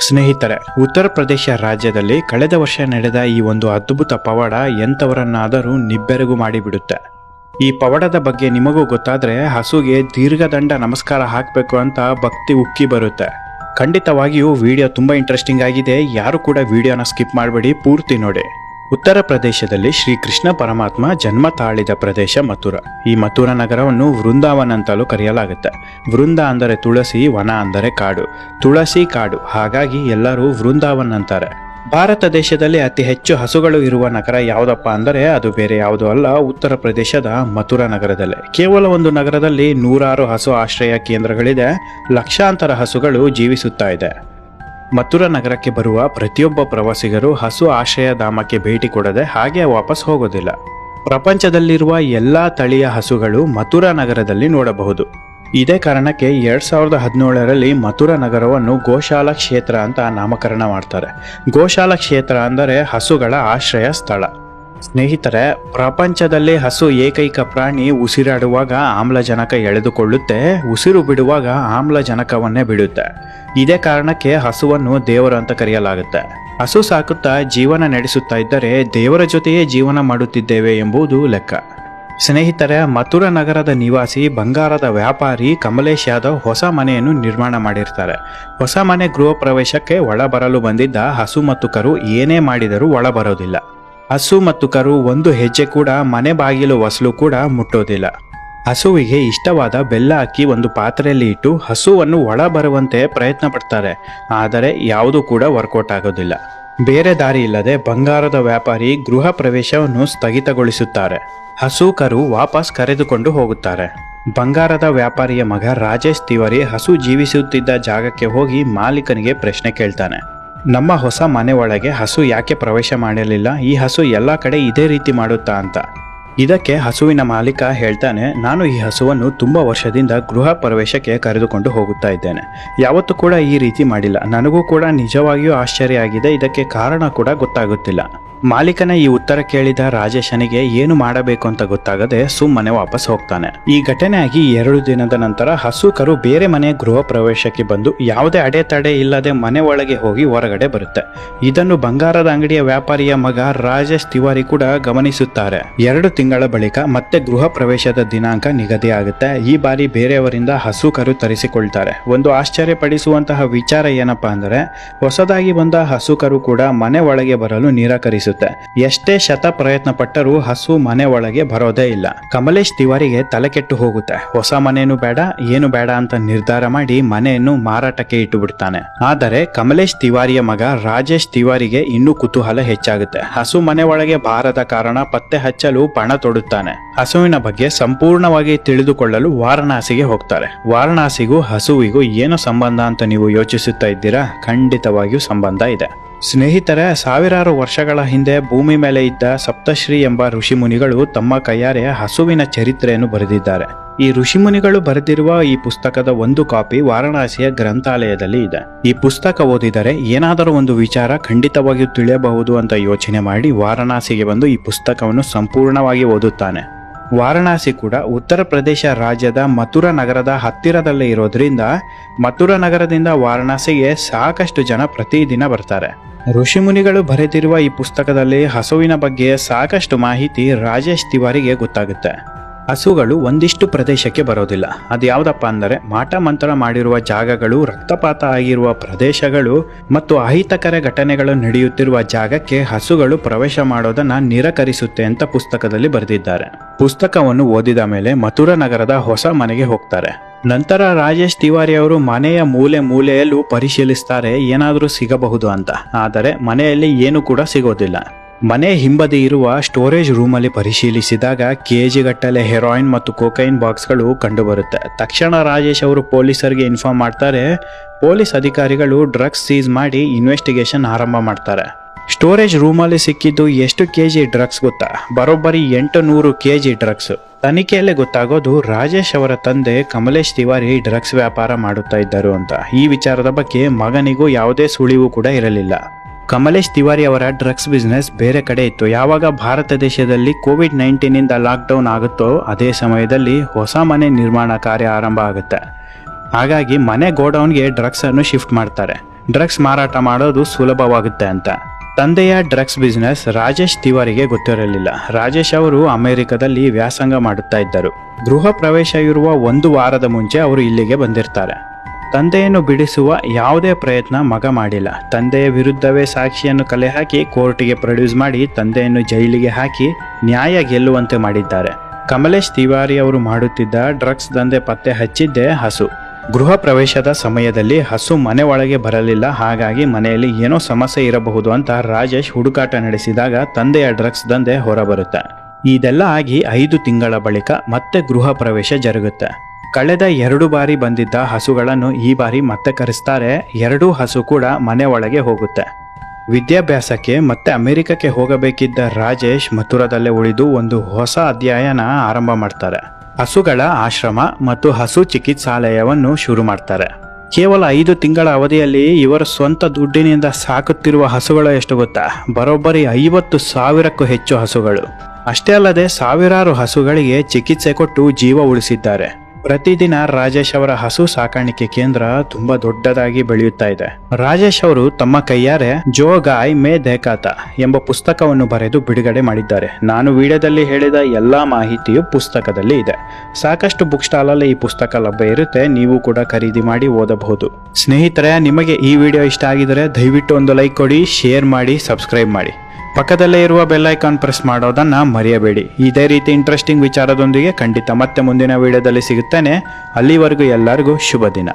ಸ್ನೇಹಿತರೆ, ಉತ್ತರ ಪ್ರದೇಶ ರಾಜ್ಯದಲ್ಲಿ ಕಳೆದ ವರ್ಷ ನಡೆದ ಈ ಒಂದು ಅದ್ಭುತ ಪವಾಡ ಎಂಥವರನ್ನಾದರೂ ನಿಬ್ಬೆರಗು ಮಾಡಿಬಿಡುತ್ತೆ. ಈ ಪವಾಡದ ಬಗ್ಗೆ ನಿಮಗೂ ಗೊತ್ತಾದ್ರೆ ಹಸುಗೆ ದೀರ್ಘದಂಡ ನಮಸ್ಕಾರ ಹಾಕಬೇಕು ಅಂತ ಭಕ್ತಿ ಉಕ್ಕಿ ಬರುತ್ತೆ. ಖಂಡಿತವಾಗಿಯೂ ವಿಡಿಯೋ ತುಂಬಾ ಇಂಟ್ರೆಸ್ಟಿಂಗ್ ಆಗಿದೆ. ಯಾರು ಕೂಡ ವಿಡಿಯೋನ ಸ್ಕಿಪ್ ಮಾಡಬೇಡಿ, ಪೂರ್ತಿ ನೋಡಿ. ಉತ್ತರ ಪ್ರದೇಶದಲ್ಲಿ ಶ್ರೀ ಕೃಷ್ಣ ಪರಮಾತ್ಮ ಜನ್ಮ ತಾಳಿದ ಪ್ರದೇಶ ಮಥುರ. ಈ ಮಥುರ ನಗರವನ್ನು ವೃಂದಾವನ್ ಅಂತಲೂ ಕರೆಯಲಾಗುತ್ತೆ. ವೃಂದ ಅಂದರೆ ತುಳಸಿ, ವನ ಅಂದರೆ ಕಾಡು. ತುಳಸಿ ಕಾಡು, ಹಾಗಾಗಿ ಎಲ್ಲರೂ ವೃಂದಾವನ್ ಅಂತಾರೆ. ಭಾರತ ದೇಶದಲ್ಲಿ ಅತಿ ಹೆಚ್ಚು ಹಸುಗಳು ಇರುವ ನಗರ ಯಾವುದಪ್ಪ ಅಂದರೆ ಅದು ಬೇರೆ ಯಾವುದೂ ಅಲ್ಲ, ಉತ್ತರ ಪ್ರದೇಶದ ಮಥುರ ನಗರದಲ್ಲೇ. ಕೇವಲ ಒಂದು ನಗರದಲ್ಲಿ ನೂರಾರು ಹಸು ಆಶ್ರಯ ಕೇಂದ್ರಗಳಿದೆ. ಲಕ್ಷಾಂತರ ಹಸುಗಳು ಜೀವಿಸುತ್ತಾ ಇದೆ. ಮಥುರಾ ನಗರಕ್ಕೆ ಬರುವ ಪ್ರತಿಯೊಬ್ಬ ಪ್ರವಾಸಿಗರು ಹಸು ಆಶ್ರಯಧಾಮಕ್ಕೆ ಭೇಟಿ ಕೊಡದೆ ಹಾಗೆ ವಾಪಸ್ ಹೋಗೋದಿಲ್ಲ. ಪ್ರಪಂಚದಲ್ಲಿರುವ ಎಲ್ಲ ತಳಿಯ ಹಸುಗಳು ಮಥುರಾ ನಗರದಲ್ಲಿ ನೋಡಬಹುದು. ಇದೇ ಕಾರಣಕ್ಕೆ ಎರಡ್ ಸಾವಿರದ ಹದಿನೇಳರಲ್ಲಿ ಮಥುರಾ ನಗರವನ್ನು ಗೋಶಾಲಾ ಕ್ಷೇತ್ರ ಅಂತ ನಾಮಕರಣ ಮಾಡ್ತಾರೆ. ಗೋಶಾಲಾ ಕ್ಷೇತ್ರ ಅಂದರೆ ಹಸುಗಳ ಆಶ್ರಯ ಸ್ಥಳ. ಸ್ನೇಹಿತರೆ, ಪ್ರಪಂಚದಲ್ಲಿ ಹಸು ಏಕೈಕ ಪ್ರಾಣಿ ಉಸಿರಾಡುವಾಗ ಆಮ್ಲಜನಕ ಎಳೆದುಕೊಳ್ಳುತ್ತೆ, ಉಸಿರು ಬಿಡುವಾಗ ಆಮ್ಲಜನಕವನ್ನೇ ಬಿಡುತ್ತೆ. ಇದೇ ಕಾರಣಕ್ಕೆ ಹಸುವನ್ನು ದೇವರು ಅಂತ ಕರೆಯಲಾಗುತ್ತೆ. ಹಸು ಸಾಕುತ್ತಾ ಜೀವನ ನಡೆಸುತ್ತಾ ಇದ್ದರೆ ದೇವರ ಜೊತೆಯೇ ಜೀವನ ಮಾಡುತ್ತಿದ್ದೇವೆ ಎಂಬುದು ಲೆಕ್ಕ. ಸ್ನೇಹಿತರೆ, ಮಥುರ ನಗರದ ನಿವಾಸಿ, ಬಂಗಾರದ ವ್ಯಾಪಾರಿ ಕಮಲೇಶ್ ಯಾದವ್ ಹೊಸ ಮನೆಯನ್ನು ನಿರ್ಮಾಣ ಮಾಡಿರ್ತಾರೆ. ಹೊಸ ಮನೆ ಗೃಹ ಪ್ರವೇಶಕ್ಕೆ ಒಳ ಬರಲು ಬಂದಿದ್ದ ಹಸು ಮತ್ತು ಕರು ಏನೇ ಮಾಡಿದರೂ ಒಳ ಬರೋದಿಲ್ಲ ಹಸು ಮತ್ತು ಕರು ಒಂದು ಹೆಜ್ಜೆ ಕೂಡ, ಮನೆ ಬಾಗಿಲು ವಸಲು ಕೂಡ ಮುಟ್ಟೋದಿಲ್ಲ. ಹಸುವಿಗೆ ಇಷ್ಟವಾದ ಬೆಲ್ಲ ಹಾಕಿ ಒಂದು ಪಾತ್ರೆಯಲ್ಲಿ ಇಟ್ಟು ಹಸುವನ್ನು ಒಳ ಬರುವಂತೆ ಪ್ರಯತ್ನ ಪಡ್ತಾರೆ. ಆದರೆ ಯಾವುದೂ ಕೂಡ ವರ್ಕೌಟ್ ಆಗೋದಿಲ್ಲ. ಬೇರೆ ದಾರಿ ಇಲ್ಲದೆ ಬಂಗಾರದ ವ್ಯಾಪಾರಿ ಗೃಹ ಪ್ರವೇಶವನ್ನು ಸ್ಥಗಿತಗೊಳಿಸುತ್ತಾರೆ. ಹಸು ಕರು ವಾಪಸ್ ಕರೆದುಕೊಂಡು ಹೋಗುತ್ತಾರೆ. ಬಂಗಾರದ ವ್ಯಾಪಾರಿಯ ಮಗ ರಾಜೇಶ್ ತಿವಾರಿ ಹಸು ಜೀವಿಸುತ್ತಿದ್ದ ಜಾಗಕ್ಕೆ ಹೋಗಿ ಮಾಲೀಕನಿಗೆ ಪ್ರಶ್ನೆ ಕೇಳ್ತಾನೆ. ನಮ್ಮ ಹೊಸ ಮನೆ ಒಳಗೆ ಹಸು ಯಾಕೆ ಪ್ರವೇಶ ಮಾಡಲಿಲ್ಲ ಈ ಹಸು ಎಲ್ಲ ಕಡೆ ಇದೇ ರೀತಿ ಮಾಡುತ್ತಾ ಅಂತ. ಇದಕ್ಕೆ ಹಸುವಿನ ಮಾಲೀಕ ಹೇಳ್ತಾನೆ, ನಾನು ಈ ಹಸುವನ್ನು ತುಂಬ ವರ್ಷದಿಂದ ಗೃಹ ಪ್ರವೇಶಕ್ಕೆ ಕರೆದುಕೊಂಡು ಹೋಗುತ್ತಾ ಇದ್ದೇನೆ. ಯಾವತ್ತೂ ಕೂಡ ಈ ರೀತಿ ಮಾಡಿಲ್ಲ. ನನಗೂ ಕೂಡ ನಿಜವಾಗಿಯೂ ಆಶ್ಚರ್ಯ ಆಗಿದೆ. ಇದಕ್ಕೆ ಕಾರಣ ಕೂಡ ಗೊತ್ತಾಗುತ್ತಿಲ್ಲ. ಮಾಲೀಕನ ಈ ಉತ್ತರ ಕೇಳಿದ ರಾಜೇಶನಿಗೆ ಏನು ಮಾಡಬೇಕು ಅಂತ ಗೊತ್ತಾಗದೆ ಸುಮ್ಮನೆ ವಾಪಸ್ ಹೋಗ್ತಾನೆ. ಈ ಘಟನೆ ಆಗಿ ಎರಡು ದಿನದ ನಂತರ ಹಸುಕರು ಬೇರೆ ಮನೆ ಗೃಹ ಪ್ರವೇಶಕ್ಕೆ ಬಂದು ಯಾವುದೇ ಅಡೆತಡೆ ಇಲ್ಲದೆ ಮನೆ ಒಳಗೆ ಹೋಗಿ ಹೊರಗಡೆ ಬರುತ್ತೆ. ಇದನ್ನು ಬಂಗಾರದ ಅಂಗಡಿಯ ವ್ಯಾಪಾರಿಯ ಮಗ ರಾಜೇಶ್ ತಿವಾರಿ ಕೂಡ ಗಮನಿಸುತ್ತಾರೆ. ಎರಡು ತಿಂಗಳ ಬಳಿಕ ಮತ್ತೆ ಗೃಹ ಪ್ರವೇಶದ ದಿನಾಂಕ ನಿಗದಿ ಆಗುತ್ತೆ. ಈ ಬಾರಿ ಬೇರೆಯವರಿಂದ ಹಸುಕರು ತರಿಸಿಕೊಳ್ತಾರೆ. ಒಂದು ಆಶ್ಚರ್ಯಪಡಿಸುವಂತಹ ವಿಚಾರ ಏನಪ್ಪಾ ಅಂದರೆ, ಹೊಸದಾಗಿ ಬಂದ ಹಸುಕರು ಕೂಡ ಮನೆ ಒಳಗೆ ಬರಲು ನಿರಾಕರಿಸುತ್ತೆ ಎಷ್ಟೇ ಶತ ಪ್ರಯತ್ನ ಪಟ್ಟರೂ ಹಸು ಮನೆ ಒಳಗೆ ಬರೋದೇ ಇಲ್ಲ. ಕಮಲೇಶ್ ತಿವಾರಿಗೆ ತಲೆ ಕೆಟ್ಟು ಹೋಗುತ್ತೆ. ಹೊಸ ಮನೇನು ಬೇಡ, ಏನು ಬೇಡ ಅಂತ ನಿರ್ಧಾರ ಮಾಡಿ ಮನೆಯನ್ನು ಮಾರಾಟಕ್ಕೆ ಇಟ್ಟು ಬಿಡ್ತಾನೆ ಆದರೆ ಕಮಲೇಶ್ ತಿವಾರಿಯ ಮಗ ರಾಜೇಶ್ ತಿವಾರಿಗೆ ಇನ್ನೂ ಕುತೂಹಲ ಹೆಚ್ಚಾಗುತ್ತೆ. ಹಸು ಮನೆ ಒಳಗೆ ಬಾರದ ಕಾರಣ ಪತ್ತೆ ಹಚ್ಚಲು ಪಣ ತೊಡುತ್ತಾನೆ. ಹಸುವಿನ ಬಗ್ಗೆ ಸಂಪೂರ್ಣವಾಗಿ ತಿಳಿದುಕೊಳ್ಳಲು ವಾರಣಾಸಿಗೆ ಹೋಗ್ತಾರೆ. ವಾರಣಾಸಿಗೂ ಹಸುವಿಗೂ ಏನು ಸಂಬಂಧ ಅಂತ ನೀವು ಯೋಚಿಸುತ್ತಾ ಇದ್ದೀರಾ? ಖಂಡಿತವಾಗಿಯೂ ಸಂಬಂಧ ಇದೆ. ಸ್ನೇಹಿತರೆ, ಸಾವಿರಾರು ವರ್ಷಗಳ ಹಿಂದೆ ಭೂಮಿ ಮೇಲೆ ಇದ್ದ ಸಪ್ತಶ್ರೀ ಎಂಬ ಋಷಿಮುನಿಗಳು ತಮ್ಮ ಕೈಯಾರೆ ಹಸುವಿನ ಚರಿತ್ರೆಯನ್ನು ಬರೆದಿದ್ದಾರೆ. ಈ ಋಷಿಮುನಿಗಳು ಬರೆದಿರುವ ಈ ಪುಸ್ತಕದ ಒಂದು ಕಾಪಿ ವಾರಣಾಸಿಯ ಗ್ರಂಥಾಲಯದಲ್ಲಿ ಇದೆ. ಈ ಪುಸ್ತಕ ಓದಿದರೆ ಏನಾದರೂ ಒಂದು ವಿಚಾರ ಖಂಡಿತವಾಗಿಯೂ ತಿಳಿಯಬಹುದು ಅಂತ ಯೋಚನೆ ಮಾಡಿ ವಾರಣಾಸಿಗೆ ಬಂದು ಈ ಪುಸ್ತಕವನ್ನು ಸಂಪೂರ್ಣವಾಗಿ ಓದುತ್ತಾನೆ. ವಾರಣಾಸಿ ಕೂಡ ಉತ್ತರ ಪ್ರದೇಶ ರಾಜ್ಯದ ಮಥುರಾ ನಗರದ ಹತ್ತಿರದಲ್ಲೇ ಇರೋದ್ರಿಂದ ಮಥುರಾ ನಗರದಿಂದ ವಾರಣಾಸಿಗೆ ಸಾಕಷ್ಟು ಜನ ಪ್ರತಿದಿನ ಬರ್ತಾರೆ. ಋಷಿಮುನಿಗಳು ಬರೆದಿರುವ ಈ ಪುಸ್ತಕದಲ್ಲಿ ಹಸುವಿನ ಬಗ್ಗೆ ಸಾಕಷ್ಟು ಮಾಹಿತಿ ರಾಜೇಶ್ ತಿವಾರಿಗೆ ಗೊತ್ತಾಗುತ್ತೆ. ಹಸುಗಳು ಒಂದಿಷ್ಟು ಪ್ರದೇಶಕ್ಕೆ ಬರೋದಿಲ್ಲ. ಅದು ಯಾವುದಪ್ಪ ಅಂದರೆ ಮಾಟ ಮಂತ್ರ ಮಾಡಿರುವ ಜಾಗಗಳು, ರಕ್ತಪಾತ ಆಗಿರುವ ಪ್ರದೇಶಗಳು ಮತ್ತು ಅಹಿತಕರ ಘಟನೆಗಳು ನಡೆಯುತ್ತಿರುವ ಜಾಗಕ್ಕೆ ಹಸುಗಳು ಪ್ರವೇಶ ಮಾಡೋದನ್ನ ನಿರಾಕರಿಸುತ್ತೆ ಅಂತ ಪುಸ್ತಕದಲ್ಲಿ ಬರೆದಿದ್ದಾರೆ. ಪುಸ್ತಕವನ್ನು ಓದಿದ ಮೇಲೆ ಮಥುರಾ ನಗರದ ಹೊಸ ಮನೆಗೆ ಹೋಗ್ತಾರೆ. ನಂತರ ರಾಜೇಶ್ ತಿವಾರಿ ಅವರು ಮನೆಯ ಮೂಲೆ ಮೂಲೆಯಲ್ಲೂ ಪರಿಶೀಲಿಸ್ತಾರೆ, ಏನಾದರೂ ಸಿಗಬಹುದು ಅಂತ. ಆದರೆ ಮನೆಯಲ್ಲಿ ಏನು ಕೂಡ ಸಿಗೋದಿಲ್ಲ. ಮನೆ ಹಿಂಬದಿ ಇರುವ ಸ್ಟೋರೇಜ್ ರೂಮಲ್ಲಿ ಪರಿಶೀಲಿಸಿದಾಗ ಕೆಜಿ ಗಟ್ಟಲೆ ಹೆರಾಯಿನ್ ಮತ್ತು ಕೊಕೈನ್ ಬಾಕ್ಸ್ಗಳು ಕಂಡುಬರುತ್ತೆ. ತಕ್ಷಣ ರಾಜೇಶ್ ಅವರು ಪೊಲೀಸರಿಗೆ ಇನ್ಫಾರ್ಮ್ ಮಾಡ್ತಾರೆ, ಪೊಲೀಸ್ ಅಧಿಕಾರಿಗಳು ಡ್ರಗ್ಸ್ ಸೀಸ್ ಮಾಡಿ ಇನ್ವೆಸ್ಟಿಗೇಷನ್ ಆರಂಭ ಮಾಡ್ತಾರೆ. ಸ್ಟೋರೇಜ್ ರೂಮಲ್ಲಿ ಸಿಕ್ಕಿದ್ದು ಎಷ್ಟು ಕೆ ಜಿ ಡ್ರಗ್ಸ್ ಗೊತ್ತಾ? ಬರೋಬ್ಬರಿ ಎಂಟು ನೂರು ಕೆ ಜಿ ಡ್ರಗ್ಸ್ ತನಿಖೆಯಲ್ಲೇ ಗೊತ್ತಾಗೋದು ರಾಜೇಶ್ ಅವರ ತಂದೆ ಕಮಲೇಶ್ ತಿವಾರಿ ಡ್ರಗ್ಸ್ ವ್ಯಾಪಾರ ಮಾಡುತ್ತಾ ಇದ್ದರು ಅಂತ. ಈ ವಿಚಾರದ ಬಗ್ಗೆ ಮಗನಿಗೂ ಯಾವುದೇ ಸುಳಿವು ಕೂಡ ಇರಲಿಲ್ಲ. ಕಮಲೇಶ್ ತಿವಾರಿ ಅವರ ಡ್ರಗ್ಸ್ ಬಿಸ್ನೆಸ್ ಬೇರೆ ಕಡೆ ಇತ್ತು. ಯಾವಾಗ ಭಾರತ ದೇಶದಲ್ಲಿ ಕೋವಿಡ್ ನೈನ್ಟೀನಿಂದ ಲಾಕ್ಡೌನ್ ಆಗುತ್ತೋ ಅದೇ ಸಮಯದಲ್ಲಿ ಹೊಸ ಮನೆ ನಿರ್ಮಾಣ ಕಾರ್ಯ ಆರಂಭ ಆಗುತ್ತೆ. ಹಾಗಾಗಿ ಮನೆ ಗೋಡೌನ್ಗೆ ಡ್ರಗ್ಸ್ ಅನ್ನು ಶಿಫ್ಟ್ ಮಾಡ್ತಾರೆ. ಡ್ರಗ್ಸ್ ಮಾರಾಟ ಮಾಡೋದು ಸುಲಭವಾಗುತ್ತೆ ಅಂತ. ತಂದೆಯ ಡ್ರಗ್ಸ್ ಬಿಸ್ನೆಸ್ ರಾಜೇಶ್ ತಿವಾರಿಗೆ ಗೊತ್ತಿರಲಿಲ್ಲ. ರಾಜೇಶ್ ಅವರು ಅಮೆರಿಕದಲ್ಲಿ ವ್ಯಾಸಂಗ ಮಾಡುತ್ತಾ ಇದ್ದರು. ಗೃಹ ಪ್ರವೇಶ ಇರುವ ಒಂದು ವಾರದ ಮುಂಚೆ ಅವರು ಇಲ್ಲಿಗೆ ಬಂದಿರ್ತಾರೆ. ತಂದೆಯನ್ನು ಬಿಡಿಸುವ ಯಾವುದೇ ಪ್ರಯತ್ನ ಮಗ ಮಾಡಿಲ್ಲ. ತಂದೆಯ ವಿರುದ್ಧವೇ ಸಾಕ್ಷಿಯನ್ನು ಕಲೆ ಹಾಕಿ ಕೋರ್ಟಿಗೆ ಪ್ರೊಡ್ಯೂಸ್ ಮಾಡಿ ತಂದೆಯನ್ನು ಜೈಲಿಗೆ ಹಾಕಿ ನ್ಯಾಯ ಗೆಲ್ಲುವಂತೆ ಮಾಡಿದ್ದಾರೆ. ಕಮಲೇಶ್ ತಿವಾರಿ ಅವರು ಮಾಡುತ್ತಿದ್ದ ಡ್ರಗ್ಸ್ ದಂಧೆ ಪತ್ತೆ ಹಚ್ಚಿದ್ದೇ ಹಸು. ಗೃಹ ಪ್ರವೇಶದ ಸಮಯದಲ್ಲಿ ಹಸು ಮನೆ ಒಳಗೆ ಬರಲಿಲ್ಲ. ಹಾಗಾಗಿ ಮನೆಯಲ್ಲಿ ಏನೋ ಸಮಸ್ಯೆ ಇರಬಹುದು ಅಂತ ರಾಜೇಶ್ ಹುಡುಕಾಟ ನಡೆಸಿದಾಗ ತಂದೆಯ ಡ್ರಗ್ಸ್ ದಂಧೆ ಹೊರಬರುತ್ತೆ. ಇದೆಲ್ಲ ಆಗಿ ಐದು ತಿಂಗಳ ಬಳಿಕ ಮತ್ತೆ ಗೃಹ ಪ್ರವೇಶ ಜರುಗುತ್ತೆ. ಕಳೆದ ಎರಡು ಬಾರಿ ಬಂದಿದ್ದ ಹಸುಗಳನ್ನು ಈ ಬಾರಿ ಮತ್ತೆ ಕರೆಸ್ತಾರೆ. ಎರಡೂ ಹಸು ಕೂಡ ಮನೆ ಒಳಗೆ ಹೋಗುತ್ತೆ. ವಿದ್ಯಾಭ್ಯಾಸಕ್ಕೆ ಮತ್ತೆ ಅಮೆರಿಕಕ್ಕೆ ಹೋಗಬೇಕಿದ್ದ ರಾಜೇಶ್ ಮಥುರದಲ್ಲೇ ಉಳಿದು ಒಂದು ಹೊಸ ಅಧ್ಯಯನ ಆರಂಭ ಮಾಡ್ತಾರೆ. ಹಸುಗಳ ಆಶ್ರಮ ಮತ್ತು ಹಸು ಚಿಕಿತ್ಸಾಲಯವನ್ನು ಶುರು ಮಾಡ್ತಾರೆ. ಕೇವಲ ಐದು ತಿಂಗಳ ಅವಧಿಯಲ್ಲಿ ಇವರ ಸ್ವಂತ ದುಡ್ಡಿನಿಂದ ಸಾಕುತ್ತಿರುವ ಹಸುಗಳು ಎಷ್ಟು ಗೊತ್ತಾ? ಬರೋಬ್ಬರಿ ಐವತ್ತು ಸಾವಿರಕ್ಕೂ ಹೆಚ್ಚು ಹಸುಗಳು. ಅಷ್ಟೇ ಅಲ್ಲದೆ ಸಾವಿರಾರು ಹಸುಗಳಿಗೆ ಚಿಕಿತ್ಸೆ ಕೊಟ್ಟು ಜೀವ ಉಳಿಸಿದ್ದಾರೆ. ಪ್ರತಿದಿನ ರಾಜೇಶ್ ಅವರ ಹಸು ಸಾಕಾಣಿಕೆ ಕೇಂದ್ರ ತುಂಬಾ ದೊಡ್ಡದಾಗಿ ಬೆಳೆಯುತ್ತಾ ಇದೆ. ರಾಜೇಶ್ ಅವರು ತಮ್ಮ ಕೈಯಾರೆ ಜೋ ಗಾಯ್ ಮೇ ದೇಕಾತ ಎಂಬ ಪುಸ್ತಕವನ್ನು ಬರೆದು ಬಿಡುಗಡೆ ಮಾಡಿದ್ದಾರೆ. ನಾನು ವಿಡಿಯೋದಲ್ಲಿ ಹೇಳಿದ ಎಲ್ಲಾ ಮಾಹಿತಿಯು ಪುಸ್ತಕದಲ್ಲಿ ಇದೆ. ಸಾಕಷ್ಟು ಬುಕ್ ಸ್ಟಾಲಲ್ಲಿ ಈ ಪುಸ್ತಕ ಲಭ್ಯ ಇರುತ್ತೆ. ನೀವು ಕೂಡ ಖರೀದಿ ಮಾಡಿ ಓದಬಹುದು. ಸ್ನೇಹಿತರೆ, ನಿಮಗೆ ಈ ವಿಡಿಯೋ ಇಷ್ಟ ಆಗಿದ್ರೆ ದಯವಿಟ್ಟು ಒಂದು ಲೈಕ್ ಕೊಡಿ, ಶೇರ್ ಮಾಡಿ, ಸಬ್ಸ್ಕ್ರೈಬ್ ಮಾಡಿ. ಪಕ್ಕದಲ್ಲೇ ಇರುವ ಬೆಲ್ ಐಕಾನ್ ಪ್ರೆಸ್ ಮಾಡೋದನ್ನ ಮರೆಯಬೇಡಿ. ಇದೇ ರೀತಿ ಇಂಟ್ರೆಸ್ಟಿಂಗ್ ವಿಚಾರದೊಂದಿಗೆ ಖಂಡಿತ ಮತ್ತೆ ಮುಂದಿನ ವಿಡಿಯೋದಲ್ಲಿ ಸಿಗುತ್ತೇನೆ. ಅಲ್ಲಿವರೆಗೂ ಎಲ್ಲರಿಗೂ ಶುಭ ದಿನ